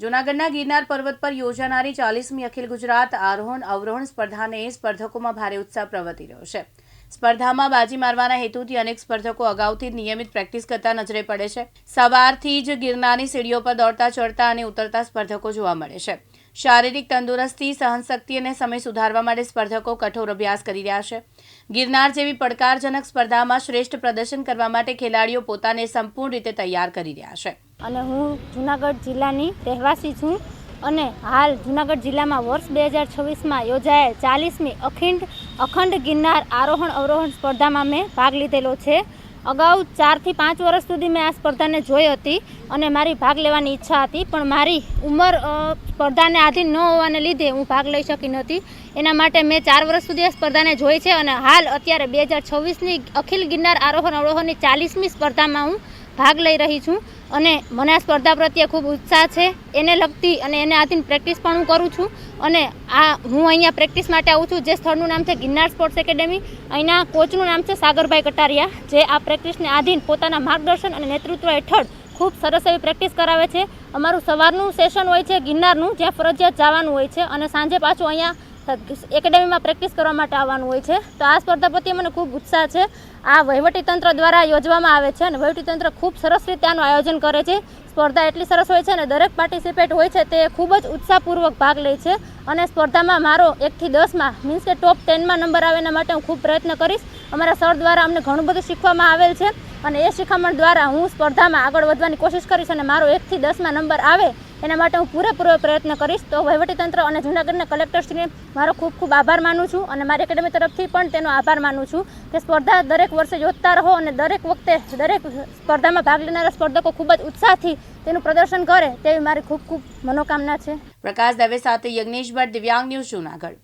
જૂનાગઢના ગિરનાર પર્વત પર યોજાનારી ચાલીસમી અખિલ ગુજરાત આરોહણ અવરોહણ સ્પર્ધાને સ્પર્ધકોમાં ભારે ઉત્સાહ પ્રવર્તી રહ્યો છે. સ્પર્ધામાં બાજી મારવાના હેતુથી અનેક સ્પર્ધકો અગાઉથી નિયમિત પ્રેક્ટિસ કરતા નજરે પડે છે. સવારથી જ ગિરનારની સીડીઓ પર દોડતા, ચડતા અને ઉતરતા સ્પર્ધકો જોવા મળે છે. શારીરિક તંદુરસ્તી, સહનશક્તિ અને સમય સુધારવા માટે સ્પર્ધકો કઠોર અભ્યાસ કરી રહ્યા છે. ગિરનાર જેવી પડકારજનક સ્પર્ધામાં શ્રેષ્ઠ પ્રદર્શન કરવા માટે ખેલાડીઓ પોતાને સંપૂર્ણ રીતે તૈયાર કરી રહ્યા છે. અને હું જુનાગઢ જિલ્લાની રહેવાસી છું અને હાલ જુનાગઢ જિલ્લામાં વર્ષ બે હજાર છવ્વીસમાં યોજાયેલ ચાલીસમી અખંડ અખંડ ગિરનાર આરોહણ અવરોહણ સ્પર્ધામાં મેં ભાગ લીધેલો છે. અગાઉ ચારથી પાંચ વર્ષ સુધી મેં આ સ્પર્ધાને જોઈ હતી અને મારી ભાગ લેવાની ઈચ્છા હતી, પણ મારી ઉંમર સ્પર્ધાને આધીન ન હોવાને લીધે હું ભાગ લઈ શકી નહોતી. એના માટે મેં ચાર વર્ષ સુધી આ સ્પર્ધાને જોઈ છે અને હાલ અત્યારે બે હજાર છવ્વીસની અખિલ ગિરનાર આરોહણ અવરોહણની ચાલીસમી સ્પર્ધામાં હું ભાગ લઈ રહી છું. અને મને આ સ્પર્ધા પ્રત્યે ખૂબ ઉત્સાહ છે. એને લગતી અને એને આધીન પ્રેક્ટિસ પણ હું કરું છું. અને આ હું અહીંયા પ્રેક્ટિસ માટે આવું છું. જે સ્થળનું નામ છે ગિરનાર સ્પોર્ટ્સ એકેડેમી. અહીંના કોચનું નામ છે સાગરભાઈ કટારિયા, જે આ પ્રેક્ટિસને આધીન પોતાના માર્ગદર્શન અને નેતૃત્વ હેઠળ ખૂબ સરસ એવી પ્રેક્ટિસ કરાવે છે. અમારું સવારનું સેશન હોય છે ગિરનારનું, જ્યાં ફરજિયાત જવાનું હોય છે. અને સાંજે પાછું અહીંયા એકેડેમીમાં પ્રેક્ટિસ કરવા માટે આવવાનું હોય છે. તો આ સ્પર્ધા પ્રત્યે મને ખૂબ ઉત્સાહ છે. આ વહીવટીતંત્ર દ્વારા યોજવામાં આવે છે અને વહીવટીતંત્ર ખૂબ સરસ રીતે આનું આયોજન કરે છે. સ્પર્ધા એટલી સરસ હોય છે અને દરેક પાર્ટિસિપેટ હોય છે તે ખૂબ જ ઉત્સાહપૂર્વક ભાગ લે છે અને સ્પર્ધામાં મારો એકથી દસમાં મીન્સ કે ટોપ ટેનમાં નંબર આવે એના માટે હું ખૂબ પ્રયત્ન કરીશ. અમારા સર દ્વારા અમને ઘણું બધું શીખવામાં આવેલ છે. અને એ શિખામણ દ્વારા હું સ્પર્ધામાં આગળ વધવાની કોશિશ કરીશ અને મારો એકથી દસમાં નંબર આવે એના માટે હું પૂરેપૂરો પ્રયત્ન કરીશ. તો વહીવટીતંત્ર અને જૂનાગઢના કલેક્ટરશ્રીને મારો ખૂબ ખૂબ આભાર માનું છું અને મારી એકેડેમી તરફથી પણ તેનો આભાર માનું છું કે સ્પર્ધા દરેક વર્ષે યોજતા રહો અને દરેક વખતે દરેક સ્પર્ધામાં ભાગ લેનારા સ્પર્ધકો ખૂબ જ ઉત્સાહથી તેનું પ્રદર્શન કરે તેવી મારી ખૂબ ખૂબ મનોકામના છે. પ્રકાશ દવે સાથે યજ્ઞેશ ભટ્ટ દિવ્યાંગ ન્યૂઝ જૂનાગઢ.